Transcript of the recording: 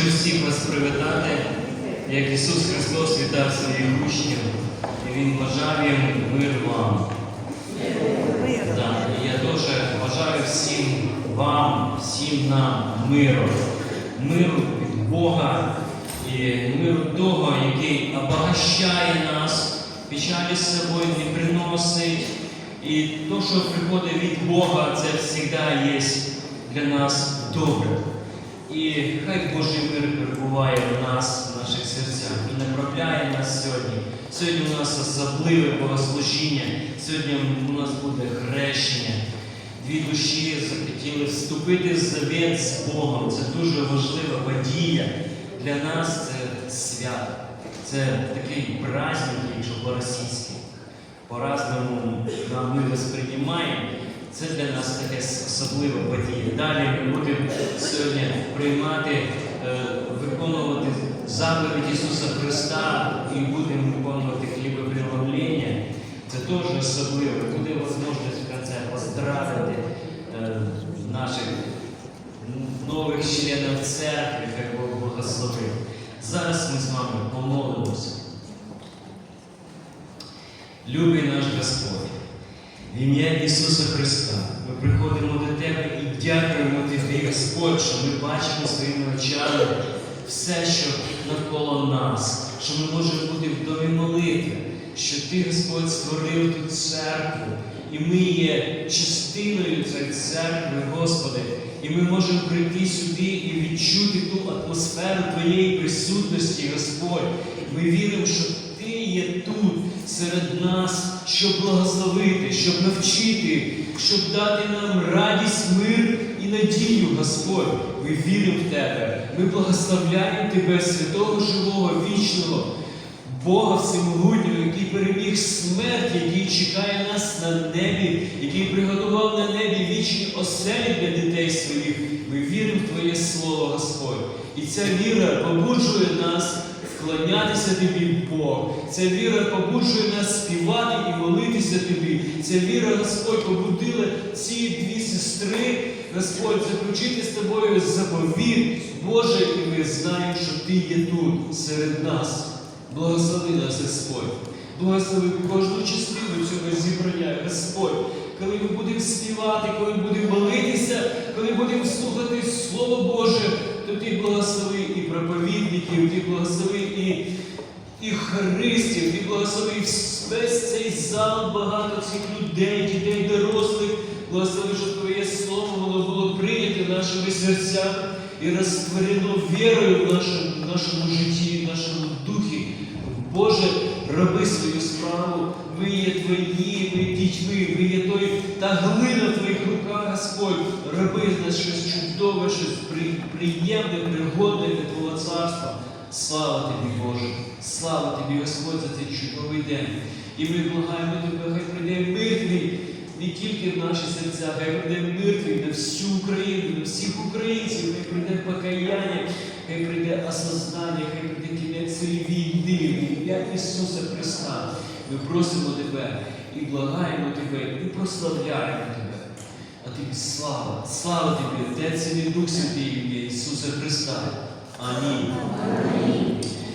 хочу всіх вас привітати, як Ісус Христос вітав своїх учнів, і Він бажав їм мир вам. Так, і я теж бажаю всім вам, всім нам миру. Миру від Бога і миру того, який обогащає нас, печалі з собою не приносить. І то, що приходить від Бога, це завжди є для нас добре. І хай Божий мир перебуває в нас, в наших серцях, і направляє нас сьогодні. Сьогодні у нас особливе богослужіння, сьогодні у нас буде хрещення. Дві душі захотіли вступити в завет з Богом. Це дуже важлива подія. Для нас це свято. Це такий праздник, якщо по-російськи. По-разному нам ми. Це для нас таке особлива подія. Далі ми будемо сьогодні приймати, е, виконувати заповідь Ісуса Христа і будемо виконувати хлібопреломлення. Це теж особливо. Буде можливість в кінці поздравити е, наших нових членів церкви, як Бог благословив. Зараз ми з вами помолимося. Господь, ім'я Ісуса Христа, ми приходимо до Тебе і дякуємо Тобі, Господь, що ми бачимо своїми очами все, що навколо нас, що ми можемо бути в домі молитви, що Ти, Господь, створив тут церкву, і ми є частиною цієї церкви, Господи, і ми можемо прийти сюди і відчути ту атмосферу Твоєї присутності, Господь. Ми віримо, що є тут серед нас, щоб благословити, щоб навчити, щоб дати нам радість, мир і надію, Господь. Ми віримо в Тебе. Ми благословляємо Тебе, святого, живого, вічного, Бога Всемогутнього, який переміг смерть, який чекає нас на небі, який приготував на небі вічні оселі для дітей своїх. Ми віримо в Твоє Слово, Господь. І ця віра побуджує нас вклонятися Тобі, Бог. Ця віра побуджує нас співати і молитися Тобі. Ця віра, Господь, побудила ці дві сестри, Господь, заключити з тобою заповіт, Боже, і ми знаємо, що Ти є тут, серед нас. Благослови нас, Господь. Благослови кожну частину цього зібрання, Господь. Коли ми будемо співати, коли будемо молитися, коли будемо слухати Слово Боже, то ти благослови і проповідників, ти благослови і, і харистів, ти благослови весь цей зал, багато цих людей, дітей, дорослих. Благослови, щоб Твоє Слово воно було прийнято нашими серцями і розтворено вірою в нашому, в нашому житті, в нашому духі. Боже, роби свою справу, ми є твої, ми дітьми, ми є той, та глина в твоїх руках, Господь, роби нас щось чудове, щось приємне, пригодне для Твого царства. Слава тобі, Боже! Слава тобі, Господь, за цей чудовий день. І ми благаємо тебе, хай прийде мир твій не тільки в наші серця, хай прийде мир твій на всю Україну, на всіх українців, хай прийде покаяння, хай прийде осознання, хай прийде кінець цієї війни, ім'я Ісуса Христа. Ми просимо тебе і благаємо тебе, і прославляємо тебе. А тобі слава, слава тобі, Отець і Дух Святий, ім'я Ісуса Христа. 아 니.